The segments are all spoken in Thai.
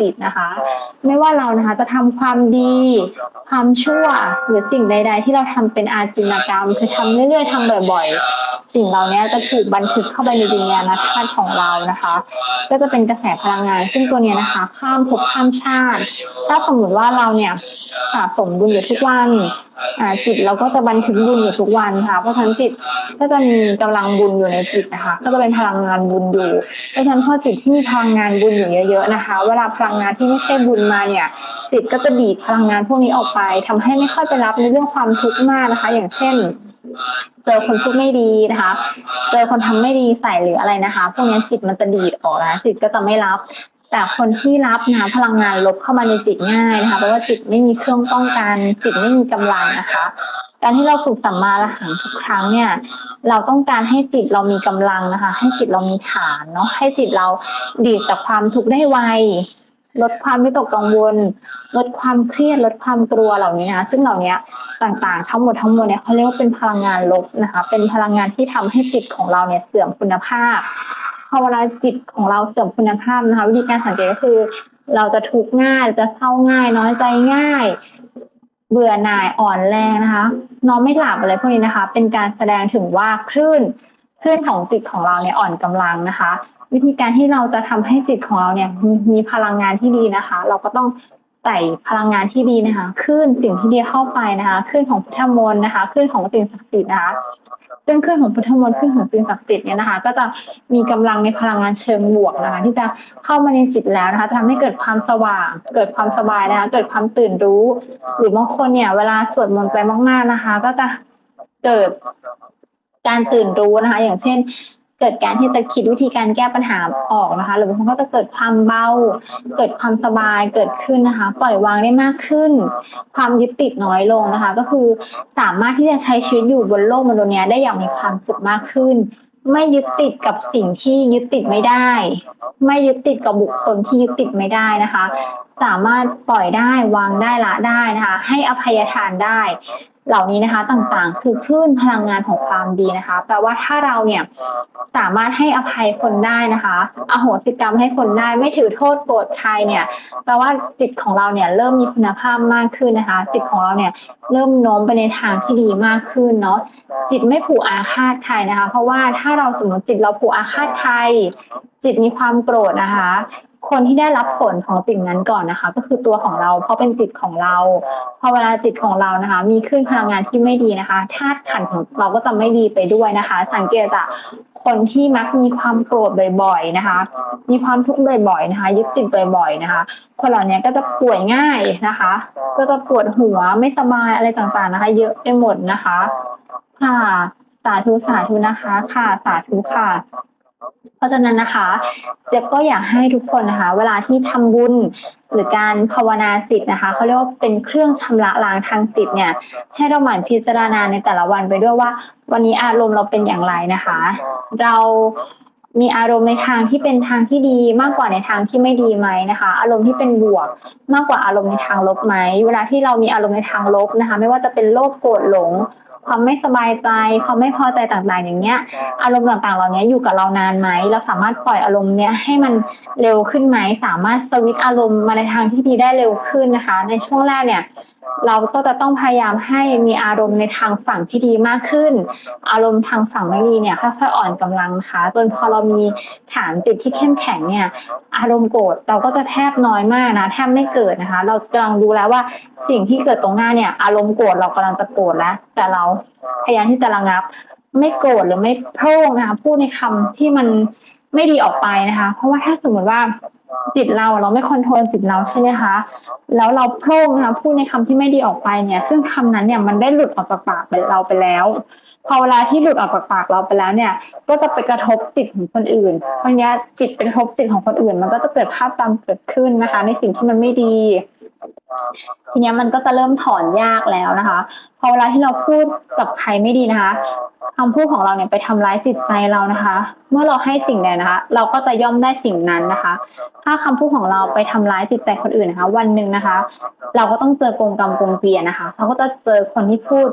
จิตนะคะ ไม่ว่าเรานะคะจะทำความดี ความชั่วหรือสิ่งใด ๆ ที่เราทำเป็นอาจินกรรม คือทำเรื่อยๆทำบ่อยๆ สิ่งเหล่านี้จะถูกบันทึกเข้าไปในวิญญาณธาตุของเรานะคะ ก็จะเป็นกระแสพลังงาน ซึ่งตัวเนี้ยนะคะ ข้ามภพข้ามชาติ ถ้าสมมติว่าเราเนี่ยสะสมบุญอยู่ทุกวันจิตเราก็จะบันทึกบุญอยู่ทุกวันค่ะเพราะฉะนั้นจิตก็จะมีกำลังบุญอยู่ในจิตนะคะ ก็จะเป็นพลังงานบุญอยู่เพราะฉะนั้นพอจิตที่มีพลังงานบุญอยู่เยอะ ๆนะคะ เวลาพลังงานที่ไม่ใช่บุญมาเนี่ย จิตก็จะดีดพลังงานพวกนี้ออกไปทำให้ไม่ค่อยไปรับในเรื่องความทุกข์มากนะคะ อย่างเช่นเจอคนพูดไม่ดีนะคะ เจอคนทำไม่ดีใส่หรืออะไรนะคะ พวกนี้จิตมันจะดีดออกนะ จิตก็จะไม่รับ แต่คนที่รับนะพลังงานลบเข้ามาในจิตง่ายนะคะ เพราะว่าจิตไม่มีเครื่องป้องกัน จิตไม่มีกำลังนะคะการที่เราฝึกสัมมาระหังทุกครั้งเนี่ย เราต้องการให้จิตเรามีกำลังนะคะ ให้จิตเรามีฐานเนาะให้จิตเราดีดจากความทุกข์ได้ไว ลดความวิตกกังวล ลดความเครียดลดความกลัวเหล่านี้นะซึ่งเหล่านี้ต่างๆ ทั้งหมดทั้งมวลเนี่ยเขาเรียกว่าเป็นพลังงานลบนะคะ เป็นพลังงานที่ทำให้จิตของเราเนี่ยเสื่อมคุณภาพพอเวลาจิตของเราเสื่อมคุณภาพนะคะ วิธีการสังเกตก็คือ เราจะทุกข์ง่ายจะเศร้าง่าย น้อยใจง่าย เบื่อหน่ายอ่อนแรงนะคะ นอนไม่หลับอะไรพวกนี้นะคะ เป็นการแสดงถึงว่าคลื่นคลื่นของจิตของเราเนี่ยอ่อนกำลังนะคะ วิธีการที่เราจะทำให้จิตของเราเนี่ยมีพลังงานที่ดีนะคะ เราก็ต้องใส่พลังงานที่ดีนะคะคลื่นสิ่งที่ดีเข้าไปนะคะคลื่นของพุทธมนต์นะคะคลื่นของสิ่งศักดิ์สิทธิ์นะคะซึ่งคลื่นของพุทธมนต์คลื่นของสิ่งศักดิ์สิทธิ์เนี่ยนะคะ ก็จะมีกำลังในพลังงานเชิงบวกนะคะ ที่จะเข้ามาในจิตแล้วนะคะจะทำให้เกิดความสว่าง เกิดความสบายนะคะ เกิดความตื่นรู้ หรือบางคนเนี่ย เวลาสวดมนต์ไปมากๆนะคะ ก็จะเกิดการตื่นรู้นะคะ อย่างเช่น เกิดการที่จะคิดวิธีการแก้ปัญหาออกนะคะ หรือบางคนก็จะเกิดความเบา เกิดความสบายเกิดขึ้นนะคะ ปล่อยวางได้มากขึ้น ความยึดติดน้อยลงนะคะ ก็คือสามารถที่จะใช้ชีวิตอยู่บนโลกมนุษย์นี้ได้อย่างมีความสุขมากขึ้น ไม่ยึดติดกับสิ่งที่ยึดติดไม่ได้ ไม่ยึดติดกับบุคคลที่ยึดติดไม่ได้นะคะ สามารถปล่อยได้วางได้ละได้นะคะ ให้อภัยทานได้ เหล่านี้นะคะต่างๆ คือคลื่นพลังงานของความดีนะคะแปลว่าถ้าเราเนี่ยสามารถให้อภัยคนได้นะคะอโหสิกรรมให้คนได้ไม่ถือโทษโกรธใครเนี่ยแปลว่าจิตของเราเนี่ยเริ่มมีคุณภาพมากขึ้นนะคะ จิตของเราเนี่ยเริ่มโน้มไปในทางที่ดีมากขึ้นเนาะจิตไม่ผูกอาฆาตใครนะคะ เพราะว่าถ้าเราสมมติจิตเราผูกอาฆาตใครจิตมีความโกรธนะคะ คนที่ได้รับผลของสิ่งนั้นก่อนนะคะ ก็คือตัวของเราเพราะเป็นจิตของเรา พอเวลาจิตของเรานะคะ มีขึ้นพลังงานที่ไม่ดีนะคะธาตุขันของเราก็จะไม่ดีไปด้วยนะคะ สังเกตจากคนที่มักมีความโกรธบ่อย ๆนะคะ มีความทุกข์บ่อยๆนะคะยึดติดบ่อยๆนะคะ คนเหล่านี้ก็จะป่วยง่ายนะคะ ก็จะปวดหัวไม่สบายอะไรต่างๆนะคะ เยอะไปหมดนะคะ ค่ะ สาธุสาธุนะคะ ค่ะ สาธุค่ะ เพราะฉะนั้นนะคะเจ๊ยบก็อยากให้ทุกคนนะคะ เวลาที่ทำบุญหรือการภาวนาจิตนะคะเขาเรียกว่าเป็นเครื่องชำระล้างทางจิตเนี่ย ให้เราหมั่นพิจารณาในแต่ละวันไปด้วยว่า วันนี้อารมณ์เราเป็นอย่างไรนะคะ เรามีอารมณ์ในทางที่เป็นทางที่ดีมากกว่าในทางที่ไม่ดีไหมนะคะ อารมณ์ที่เป็นบวกมากกว่าอารมณ์ในทางลบไหม เวลาที่เรามีอารมณ์ในทางลบนะคะ ไม่ว่าจะเป็นโลภโกรธหลง ความไม่สบายใจ ความไม่พอใจต่างๆ อย่างเงี้ย อารมณ์ต่างๆ เหล่านี้อยู่กับเรานานไหมเราสามารถปล่อยอารมณ์เนี้ยให้มันเร็วขึ้นไหมสามารถสวิตอารมณ์มาในทางที่ดีได้เร็วขึ้นนะคะ ในช่วงแรกเนี่ยเราก็จะต้องพยายามให้มีอารมณ์ในทางฝั่งที่ดีมากขึ้น อารมณ์ทางฝั่งไม่ดีเนี่ยค่อยๆอ่อนกำลังนะคะจนพอเรามีฐานจิตที่เข้มแข็งเนี่ย อารมณ์โกรธเราก็จะแทบน้อยมากนะแทบไม่เกิดนะคะ เรากำลังดูแล้วว่าสิ่งที่เกิดตรงหน้าเนี่ย อารมณ์โกรธเรากำลังจะโกรธแล้ว แต่เราพยายามที่จะระงับ ไม่โกรธหรือไม่โพร่งนะคะพูดในคำที่มันไม่ดีออกไปนะคะ เพราะว่าถ้าสมมติว่าจิตเราเราไม่คอนโทรลจิตเราใช่ไหมคะแล้วเราโพร่งนะคะพูดในคำที่ไม่ดีออกไปเนี่ย ซึ่งคำนั้นเนี่ยมันได้หลุดออกจากปากเราไปแล้ว พอเวลาที่หลุดออกจากปากเราไปแล้วเนี่ย ก็จะไปกระทบจิตของคนอื่นเพราะงี้จิตเป็นกระทบจิตของคนอื่น มันก็จะเกิดภาพจำเกิดขึ้นนะคะ ในสิ่งที่มันไม่ดี ทีนี้มันก็จะเริ่มถอนยากแล้วนะคะ พอเวลาที่เราพูดกับใครไม่ดีนะคะ คำพูดของเราเนี่ยไปทำร้ายจิตใจเรานะคะ เมื่อเราให้สิ่งใดนะคะ เราก็จะย่อมได้สิ่งนั้นนะคะ ถ้าคำพูดของเราไปทำร้ายจิตใจคนอื่นนะคะ วันหนึ่งนะคะ เราก็ต้องเจอกงกรรมกงเกวียนนะคะเราก็จะเจอคนที่พูด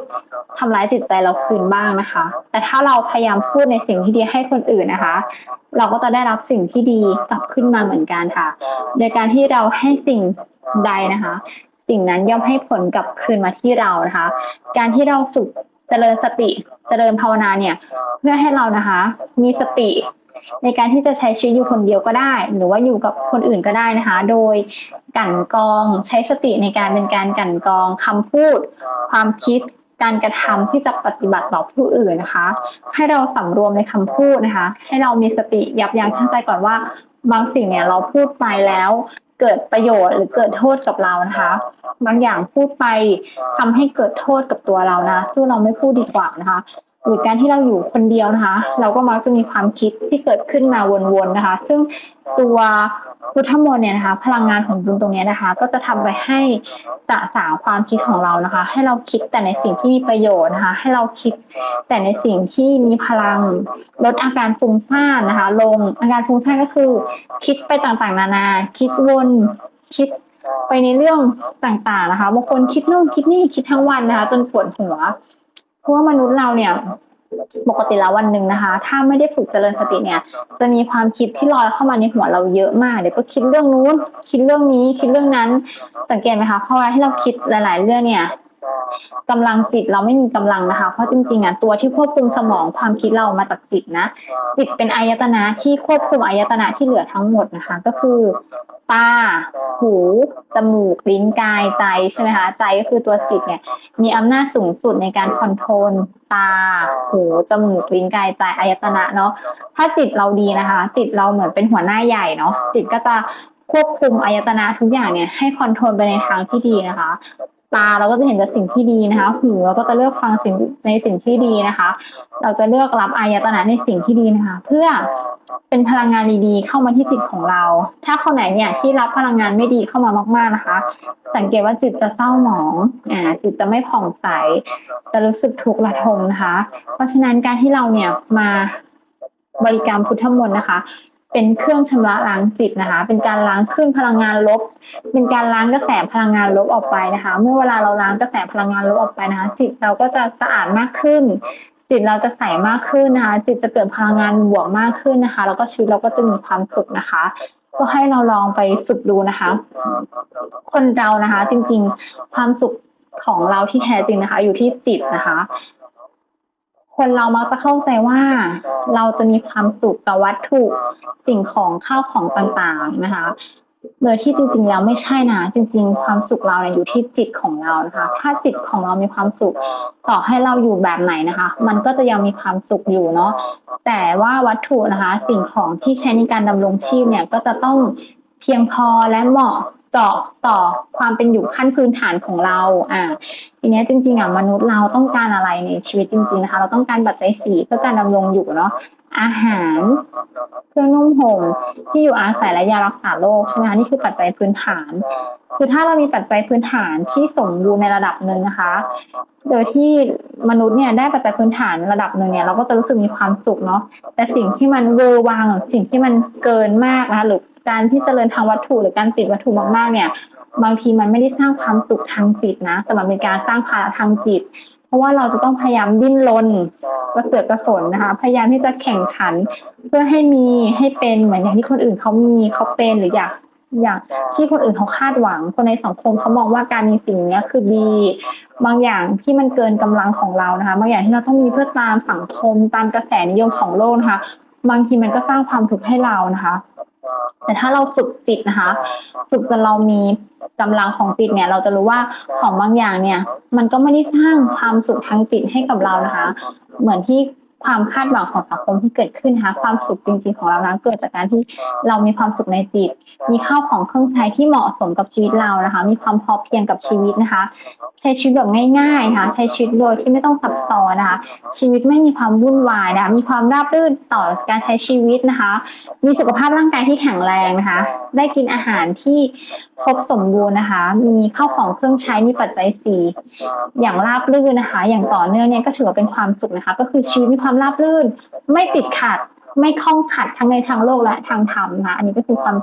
ทำร้ายจิตใจเราคืนบ้างนะคะ แต่ถ้าเราพยายามพูดในสิ่งที่ดีให้คนอื่นนะคะ เราก็จะได้รับสิ่งที่ดีกลับขึ้นมาเหมือนกันค่ะ โดยการที่เราให้สิ่งใดนะคะ สิ่งนั้นย่อมให้ผลกลับคืนมาที่เรานะคะ การที่เราฝึก จริญสติเจริญภาวนาเนี่ย เพื่อให้เรานะคะ มีสติในการที่จะใช้ชีวิตอยู่คนเดียวก็ได้ หรือว่าอยู่กับคนอื่นก็ได้นะคะ โดยกั่นกองใช้สติในการเป็นการกั่นกองคำพูด ความคิดการกระทำที่จะปฏิบัติต่อผู้อื่นนะคะ ให้เราสำรวมในคำพูดนะคะ ให้เรามีสติยับยั้งชั่งใจก่อนว่าบางสิ่งเนี่ยเราพูดไปแล้ว เกิดประโยชน์หรือเกิดโทษกับเรานะคะ บางอย่างพูดไปทำให้เกิดโทษกับตัวเรานะซึ่งเราไม่พูดดีกว่านะคะหรือการที่เราอยู่คนเดียวนะคะ เราก็มักจะมีความคิดที่เกิดขึ้นมาวนๆนะคะ ซึ่งตัว พุทธมนต์เนี่ยนะคะ พลังงานของบุญตรงนี้นะคะ ก็จะทำไปให้สะสางความคิดของเรานะคะ ให้เราคิดแต่ในสิ่งที่มีประโยชน์นะคะ ให้เราคิดแต่ในสิ่งที่มีพลังลดอาการฟุ้งซ่านนะคะ ลงอาการฟุ้งซ่านก็คือ คิดไปต่างๆ นานา คิดวนคิดไปในเรื่องต่างๆนะคะบางคนคิดนู่นคิดนี่คิดทั้งวันนะคะ จนปวดหัวเพราะว่ามนุษย์เราเนี่ย ปกติแล้ววันหนึ่งนะคะ ถ้าไม่ได้ฝึกเจริญสติเนี่ย จะมีความคิดที่ลอยเข้ามาในหัวเราเยอะมาก เดี๋ยวก็คิดเรื่องนู้น คิดเรื่องนี้ คิดเรื่องนั้น สังเกตไหมคะ เพราะเวลาที่เราคิดหลาย ๆ เรื่องเนี่ย กำลังจิตเราไม่มีกำลังนะคะ เพราะจริงๆอะตัวที่ควบคุมสมองความคิดเรามาจากจิตนะ จิตเป็นอายตนะที่ควบคุมอายตนะที่เหลือทั้งหมดนะคะ ก็คือตา หู จมูก ลิ้น กาย ใจ ใช่ไหมคะ ใจก็คือตัวจิตเนี่ย มีอำนาจสูงสุดในการคอนโทรล ตา หู จมูก ลิ้น กาย ใจ อายตนะเนาะ ถ้าจิตเราดีนะคะ จิตเราเหมือนเป็นหัวหน้าใหญ่เนาะ จิตก็จะควบคุมอายตนะทุกอย่างเนี่ยให้คอนโทรลไปในทางที่ดีนะคะ ตาเราก็จะเห็นแต่สิ่งที่ดีนะคะหูเราก็จะเลือกฟังสิ่งในสิ่งที่ดีนะคะ เราจะเลือกรับอายตนะในสิ่งที่ดีนะคะ เพื่อเป็นพลังงานดีๆ เข้ามาที่จิตของเรา ถ้าคนไหนเนี่ยที่รับพลังงานไม่ดีเข้ามามาก ๆนะคะ สังเกตว่าจิตจะเศร้าหมองอ่าจิตจะไม่ผ่องใส จะรู้สึกทุกข์ระทมนะคะ เพราะฉะนั้นการที่เราเนี่ยมาบริกรรมพุทธมนต์นะคะ เป็นเครื่องชำระล้างจิตนะคะ เป็นการล้างคลื่นพลังงานลบ เป็นการล้างกระแสพลังงานลบออกไปนะคะ เมื่อเวลาเราล้างกระแสพลังงานลบออกไปนะคะ จิตเราก็จะสะอาดมากขึ้น จิตเราจะใสมากขึ้นนะคะ จิตจะเกิดพลังงานบวกมากขึ้นนะคะ แล้วก็ชีวิตเราก็จะมีความสุขนะคะก็ให้เราลองไปฝึกดูนะคะ คนเรานะคะ จริงๆ ความสุขของเราที่แท้จริงนะคะ อยู่ที่จิตนะคะ คนเรามักจะเข้าใจว่าเราจะมีความสุขกับวัตถุสิ่งของข้าวของต่างๆนะคะ โดยที่จริงๆแล้วไม่ใช่นะ จริง ๆ ความสุขเราเนี่ยอยู่ที่จิตของเรานะคะ ถ้าจิตของเรามีความสุขต่อให้เราอยู่แบบไหนนะคะ มันก็จะยังมีความสุขอยู่เนาะแต่ว่าวัตถุนะคะ สิ่งของที่ใช้ในการดำรงชีพเนี่ยก็จะต้องเพียงพอและเหมาะ เจาะต่อความเป็นอยู่ขั้นพื้นฐานของเรา อ่าทีเนี้ยจริงๆอะมนุษย์เราต้องการอะไรในชีวิตจริงๆนะคะ เราต้องการปัจจัยสี่เพื่อการดำรงอยู่เนาะอาหารเครื่องนุ่งห่มที่อยู่อาศัยและยารักษาโรคใช่ไหมคะนี่คือปัจจัยพื้นฐาน คือถ้าเรามีปัจจัยพื้นฐานที่สมบูรณ์ในระดับหนึ่งนะคะ โดยที่มนุษย์เนี่ยได้ปัจจัยพื้นฐานระดับหนึ่งเนี่ยเราก็จะรู้สึกมีความสุขเนาะแต่สิ่งที่มันเวอร์วังสิ่งที่มันเกินมากนะคะหรือ การที่เจริญทางวัตถุหรือการติดวัตถุมากๆเนี่ย บางทีมันไม่ได้สร้างความสุขทางจิตนะ แต่มันเป็นการสร้างภาระทางจิต เพราะว่าเราจะต้องพยายามดิ้นรนกระเสือกกระสนนะคะ พยายามที่จะแข่งขัน เพื่อให้มีให้เป็นเหมือนอย่างที่คนอื่นเขามีเขาเป็นหรืออยากอย่างที่คนอื่นเขาคาดหวัง คนในสังคมเขามองว่าการมีสิ่งเนี้ยคือดี บางอย่างที่มันเกินกำลังของเรานะคะ บางอย่างที่เราต้องมีเพื่อตามสังคมตามกระแสนิยมของโลกนะคะ บางทีมันก็สร้างความทุกข์ให้เรานะคะ แต่ถ้าเราฝึกจิตนะคะ ฝึกจนเรามีกำลังของจิตเนี่ย เราจะรู้ว่าของบางอย่างเนี่ย มันก็ไม่ได้สร้างความสุขทางจิตให้กับเรานะคะ เหมือนที่ ความคาดหวังของสังคมที่เกิดขึ้นนะคะความสุขจริง ๆของเรานะเกิดจากการที่เรามีความสุขในจิต มีข้าวของเครื่องใช้ที่เหมาะสมกับชีวิตเรานะคะ มีความพอเพียงกับชีวิตนะคะ ใช้ชีวิตแบบง่ายๆนะคะใช้ชีวิตโดยที่ไม่ต้องซับซ้อนนะคะ ชีวิตไม่มีความวุ่นวายนะคะมีความราบรื่นต่อการใช้ชีวิตนะคะ มีสุขภาพร่างกายที่แข็งแรงนะคะ ได้กินอาหารที่ครบสมบูรณ์นะคะ มีข้าวของเครื่องใช้มีปัจจัยสี่อย่างราบรื่นนะคะ อย่างต่อเนื่องเนี่ยก็ถือว่าเป็นความสุขนะคะ ก็คือชีวิตมีความราบรื่น ไม่ติดขัด ไม่ข้องขัดทั้งในทางโลกและทางธรรมนะคะอันนี้ก็คือความ